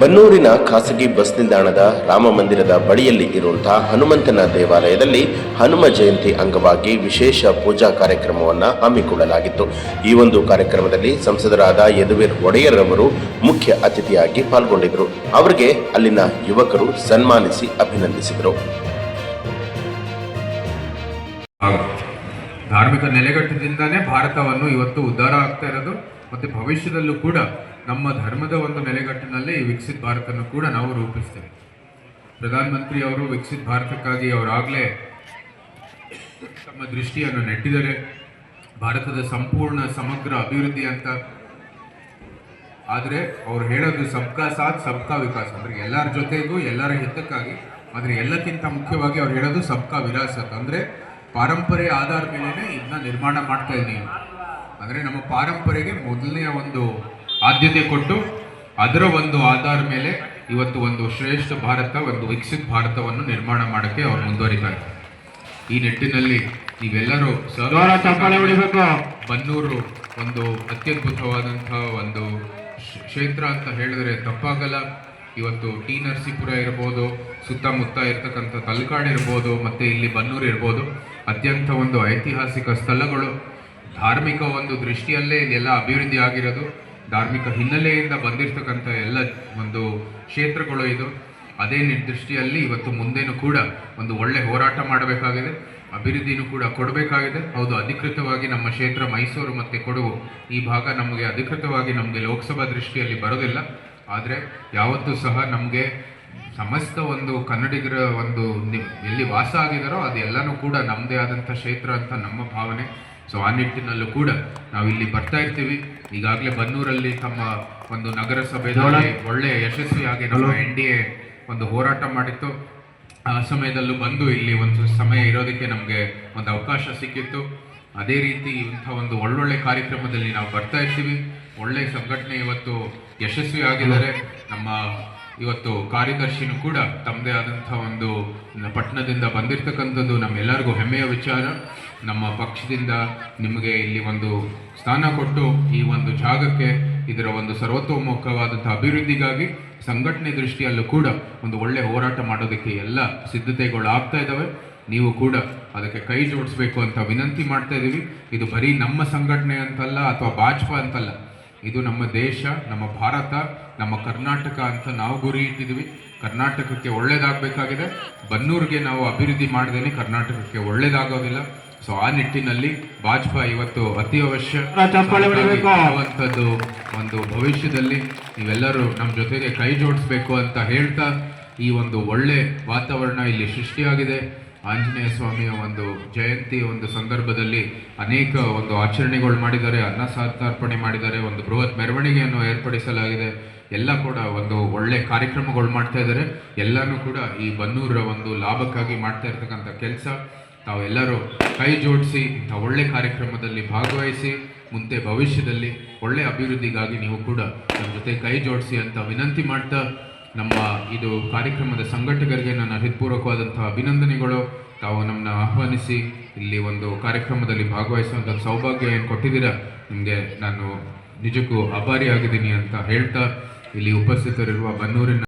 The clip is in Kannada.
ಬನ್ನೂರಿನ ಖಾಸಗಿ ಬಸ್ ನಿಲ್ದಾಣದ ರಾಮ ಮಂದಿರದ ಬಳಿಯಲ್ಲಿ ಇರುವಂತಹ ಹನುಮಂತನ ದೇವಾಲಯದಲ್ಲಿ ಹನುಮ ಜಯಂತಿ ಅಂಗವಾಗಿ ವಿಶೇಷ ಪೂಜಾ ಕಾರ್ಯಕ್ರಮವನ್ನು ಹಮ್ಮಿಕೊಳ್ಳಲಾಗಿತ್ತು. ಈ ಒಂದು ಕಾರ್ಯಕ್ರಮದಲ್ಲಿ ಸಂಸದರಾದ ಯದುವೀರ್ ಒಡೆಯರ್ ಅವರು ಮುಖ್ಯ ಅತಿಥಿಯಾಗಿ ಪಾಲ್ಗೊಂಡಿದ್ದರು. ಅವರಿಗೆ ಅಲ್ಲಿನ ಯುವಕರು ಸನ್ಮಾನಿಸಿ ಅಭಿನಂದಿಸಿದರು. ಧಾರ್ಮಿಕ ನೆಲೆಗಟ್ಟದಿಂದಾನೇ ಭಾರತವನ್ನು ಇವತ್ತು ಉದ್ಧಾರ ಆಗ್ತಾ ಇರೋದು, ಮತ್ತೆ ಭವಿಷ್ಯದಲ್ಲೂ ಕೂಡ ನಮ್ಮ ಧರ್ಮದ ಒಂದು ನೆಲೆಗಟ್ಟಿನಲ್ಲಿ ವಿಕಸಿತ ಭಾರತವನ್ನು ಕೂಡ ನಾವು ರೂಪಿಸ್ತೇವೆ. ಪ್ರಧಾನಮಂತ್ರಿ ಅವರು ವಿಕಸಿತ ಭಾರತಕ್ಕಾಗಿ ಅವರಾಗಲೇ ತಮ್ಮ ದೃಷ್ಟಿಯನ್ನು ನೆಟ್ಟಿದ್ದಾರೆ. ಭಾರತದ ಸಂಪೂರ್ಣ ಸಮಗ್ರ ಅಭಿವೃದ್ಧಿ ಅಂತ. ಆದರೆ ಅವ್ರು ಹೇಳೋದು ಸಬ್ಕಾ ಸಾಥ್, ಸಬ್ಕಾ ವಿಕಾಸ್. ಅಂದರೆ ಎಲ್ಲರ ಜೊತೆಗೂ, ಎಲ್ಲರ ಹಿತಕ್ಕಾಗಿ, ಆದರೆ ಎಲ್ಲಕ್ಕಿಂತ ಮುಖ್ಯವಾಗಿ ಅವ್ರು ಹೇಳೋದು ಸಬ್ಕಾ ವಿರಾಸತ್. ಅಂದರೆ ಪಾರಂಪರೆ ಆಧಾರ ಮೇಲೆನೆ ಇದನ್ನ ನಿರ್ಮಾಣ ಮಾಡ್ತಾ ಇದ್ದೀನಿ. ಅಂದರೆ ನಮ್ಮ ಪಾರಂಪರೆಗೆ ಮೊದಲನೆಯ ಒಂದು ಆದ್ಯತೆ ಕೊಟ್ಟು ಅದರ ಒಂದು ಆಧಾರ ಮೇಲೆ ಇವತ್ತು ಒಂದು ಶ್ರೇಷ್ಠ ಭಾರತ ಒಂದು ವಿಕಸಿತ ಭಾರತವನ್ನು ನಿರ್ಮಾಣ ಮಾಡೋಕ್ಕೆ ಅವರು ಮುಂದುವರಿತಾರೆ ಈ ನಿಟ್ಟಿನಲ್ಲಿ ನೀವೆಲ್ಲರೂ. ಬನ್ನೂರು ಒಂದು ಅತ್ಯದ್ಭುತವಾದಂತಹ ಒಂದು ಕ್ಷೇತ್ರ ಅಂತ ಹೇಳಿದ್ರೆ ತಪ್ಪಾಗಲ್ಲ. ಇವತ್ತು ಟಿ ನರಸೀಪುರ ಇರ್ಬೋದು ಸುತ್ತಮುತ್ತ ಇರ್ತಕ್ಕಂಥ ತಲಕಾಡು ಇರ್ಬೋದು ಮತ್ತೆ ಇಲ್ಲಿ ಬನ್ನೂರು ಇರ್ಬೋದು ಅತ್ಯಂತ ಒಂದು ಐತಿಹಾಸಿಕ ಸ್ಥಳಗಳು. ಧಾರ್ಮಿಕ ಒಂದು ದೃಷ್ಟಿಯಲ್ಲೇ ಇದೆಲ್ಲ ಅಭಿವೃದ್ಧಿ ಆಗಿರೋದು. ಧಾರ್ಮಿಕ ಹಿನ್ನೆಲೆಯಿಂದ ಬಂದಿರತಕ್ಕಂಥ ಎಲ್ಲ ಒಂದು ಕ್ಷೇತ್ರಗಳು ಇದು. ಅದೇ ದೃಷ್ಟಿಯಲ್ಲಿ ಇವತ್ತು ಮುಂದೇನು ಕೂಡ ಒಂದು ಒಳ್ಳೆ ಹೋರಾಟ ಮಾಡಬೇಕಾಗಿದೆ. ಅಭಿವೃದ್ಧಿನೂ ಕೂಡ ಕೊಡಬೇಕಾಗಿದೆ. ಹೌದು, ಅಧಿಕೃತವಾಗಿ ನಮ್ಮ ಕ್ಷೇತ್ರ ಮೈಸೂರು ಮತ್ತು ಕೊಡಗು ಈ ಭಾಗ ನಮಗೆ ಅಧಿಕೃತವಾಗಿ ನಮಗೆ ಲೋಕಸಭಾ ದೃಷ್ಟಿಯಲ್ಲಿ ಬರೋದಿಲ್ಲ. ಆದರೆ ಯಾವತ್ತೂ ಸಹ ನಮಗೆ ಸಮಸ್ತ ಒಂದು ಕನ್ನಡಿಗರ ಒಂದು ಎಲ್ಲಿ ವಾಸ ಆಗಿದಾರೋ ಅದೆಲ್ಲನೂ ಕೂಡ ನಮ್ಮದೇ ಆದಂಥ ಕ್ಷೇತ್ರ ಅಂತ ನಮ್ಮ ಭಾವನೆ. ಸೊ ಆ ನಿಟ್ಟಿನಲ್ಲೂ ಕೂಡ ನಾವು ಇಲ್ಲಿ ಬರ್ತಾ ಇರ್ತೀವಿ. ಈಗಾಗಲೇ ಬನ್ನೂರಲ್ಲಿ ತಮ್ಮ ಒಂದು ನಗರಸಭೆಯಲ್ಲಿ ಒಳ್ಳೆಯ ಯಶಸ್ವಿಯಾಗಿ ನಮ್ಮ ಎನ್ ಡಿ ಎ ಒಂದು ಹೋರಾಟ ಮಾಡಿತ್ತು. ಆ ಸಮಯದಲ್ಲೂ ಬಂದು ಇಲ್ಲಿ ಒಂದು ಸಮಯ ಇರೋದಕ್ಕೆ ನಮಗೆ ಒಂದು ಅವಕಾಶ ಸಿಕ್ಕಿತ್ತು. ಅದೇ ರೀತಿ ಇಂಥ ಒಂದು ಒಳ್ಳೊಳ್ಳೆ ಕಾರ್ಯಕ್ರಮದಲ್ಲಿ ನಾವು ಬರ್ತಾ ಇರ್ತೀವಿ. ಒಳ್ಳೆ ಸಂಘಟನೆ ಇವತ್ತು ಯಶಸ್ವಿ ಆಗಿದ್ದಾರೆ. ನಮ್ಮ ಇವತ್ತು ಕಾರ್ಯದರ್ಶಿನೂ ಕೂಡ ತಮ್ಮದೇ ಆದಂಥ ಒಂದು ಪಟ್ಟಣದಿಂದ ಬಂದಿರತಕ್ಕಂಥದ್ದು ನಮ್ಮೆಲ್ಲರಿಗೂ ಹೆಮ್ಮೆಯ ವಿಚಾರ. ನಮ್ಮ ಪಕ್ಷದಿಂದ ನಿಮಗೆ ಇಲ್ಲಿ ಒಂದು ಸ್ಥಾನ ಕೊಟ್ಟು ಈ ಒಂದು ಜಾಗಕ್ಕೆ ಇದರ ಒಂದು ಸರ್ವತೋಮುಖವಾದಂಥ ಅಭಿವೃದ್ಧಿಗಾಗಿ ಸಂಘಟನೆ ದೃಷ್ಟಿಯಲ್ಲೂ ಕೂಡ ಒಂದು ಒಳ್ಳೆ ಹೋರಾಟ ಮಾಡೋದಕ್ಕೆ ಎಲ್ಲ ಸಿದ್ಧತೆಗಳು ಆಗ್ತಾ ಇದ್ದಾವೆ ನೀವು ಕೂಡ ಅದಕ್ಕೆ ಕೈ ಜೋಡಿಸ್ಬೇಕು ಅಂತ ವಿನಂತಿ ಮಾಡ್ತಾ ಇದ್ದೀವಿ ಇದು ಬರೀ ನಮ್ಮ ಸಂಘಟನೆ ಅಂತಲ್ಲ ಅಥವಾ ಭಾಜಪಾ ಅಂತಲ್ಲ. ಇದು ನಮ್ಮ ದೇಶ, ನಮ್ಮ ಭಾರತ, ನಮ್ಮ ಕರ್ನಾಟಕ ಅಂತ ನಾವು ಗುರಿ ಇಟ್ಟಿದ್ದೀವಿ ಕರ್ನಾಟಕಕ್ಕೆ ಒಳ್ಳೇದಾಗಬೇಕಾಗಿದೆ. ಬನ್ನೂರಿಗೆ ನಾವು ಅಭಿವೃದ್ಧಿ ಮಾಡ್ದೇನೆ ಕರ್ನಾಟಕಕ್ಕೆ ಒಳ್ಳೇದಾಗೋದಿಲ್ಲ. ಸೊ ಆ ನಿಟ್ಟಿನಲ್ಲಿ ಭಾಜಪಾ ಇವತ್ತು ಅತಿ ಅವಶ್ಯ. ಇರುವಂಥದ್ದು ಒಂದು ಭವಿಷ್ಯದಲ್ಲಿ ನೀವೆಲ್ಲರೂ ನಮ್ಮ ಜೊತೆಗೆ ಕೈ ಜೋಡಿಸ್ಬೇಕು ಅಂತ ಹೇಳ್ತಾ ಈ ಒಂದು ಒಳ್ಳೆ ವಾತಾವರಣ ಇಲ್ಲಿ ಸೃಷ್ಟಿಯಾಗಿದೆ. ಆಂಜನೇಯ ಸ್ವಾಮಿಯ ಒಂದು ಜಯಂತಿ ಒಂದು ಸಂದರ್ಭದಲ್ಲಿ ಅನೇಕ ಒಂದು ಆಚರಣೆಗಳು ಮಾಡಿದ್ದಾರೆ ಅನ್ನ ಸಾರ್ಪಣೆ ಮಾಡಿದ್ದಾರೆ ಒಂದು ಬೃಹತ್ ಮೆರವಣಿಗೆಯನ್ನು ಏರ್ಪಡಿಸಲಾಗಿದೆ. ಎಲ್ಲ ಕೂಡ ಒಂದು ಒಳ್ಳೆ ಕಾರ್ಯಕ್ರಮಗಳು ಮಾಡ್ತಾ ಇದ್ದಾರೆ. ಎಲ್ಲನೂ ಕೂಡ ಈ ಬನ್ನೂರ ಒಂದು ಲಾಭಕ್ಕಾಗಿ ಮಾಡ್ತಾ ಇರ್ತಕ್ಕಂಥ ಕೆಲಸ. ತಾವೆಲ್ಲರೂ ಕೈ ಜೋಡಿಸಿ ಇಂಥ ಒಳ್ಳೆ ಕಾರ್ಯಕ್ರಮದಲ್ಲಿ ಭಾಗವಹಿಸಿ, ಮುಂದೆ ಭವಿಷ್ಯದಲ್ಲಿ ಒಳ್ಳೆ ಅಭಿವೃದ್ಧಿಗಾಗಿ ನೀವು ಕೂಡ ನಮ್ಮ ಜೊತೆ ಕೈ ಜೋಡಿಸಿ ಅಂತ ವಿನಂತಿ ಮಾಡ್ತಾ ನಮ್ಮ ಇದು ಕಾರ್ಯಕ್ರಮದ ಸಂಘಟಕರಿಗೆ ನನ್ನ ಹೃತ್ಪೂರ್ವಕವಾದಂತಹ ಅಭಿನಂದನೆಗಳು. ತಾವು ನಮ್ಮನ್ನ ಆಹ್ವಾನಿಸಿ ಇಲ್ಲಿ ಒಂದು ಕಾರ್ಯಕ್ರಮದಲ್ಲಿ ಭಾಗವಹಿಸುವಂಥ ಸೌಭಾಗ್ಯ ಏನು ಕೊಟ್ಟಿದ್ದೀರಾ? ನಿಮಗೆ ನಾನು ನಿಜಕ್ಕೂ ಆಭಾರಿಯಾಗಿದ್ದೀನಿ ಅಂತ ಹೇಳ್ತಾ ಇಲ್ಲಿ ಉಪಸ್ಥಿತರಿರುವ ಬನ್ನೂರಿನ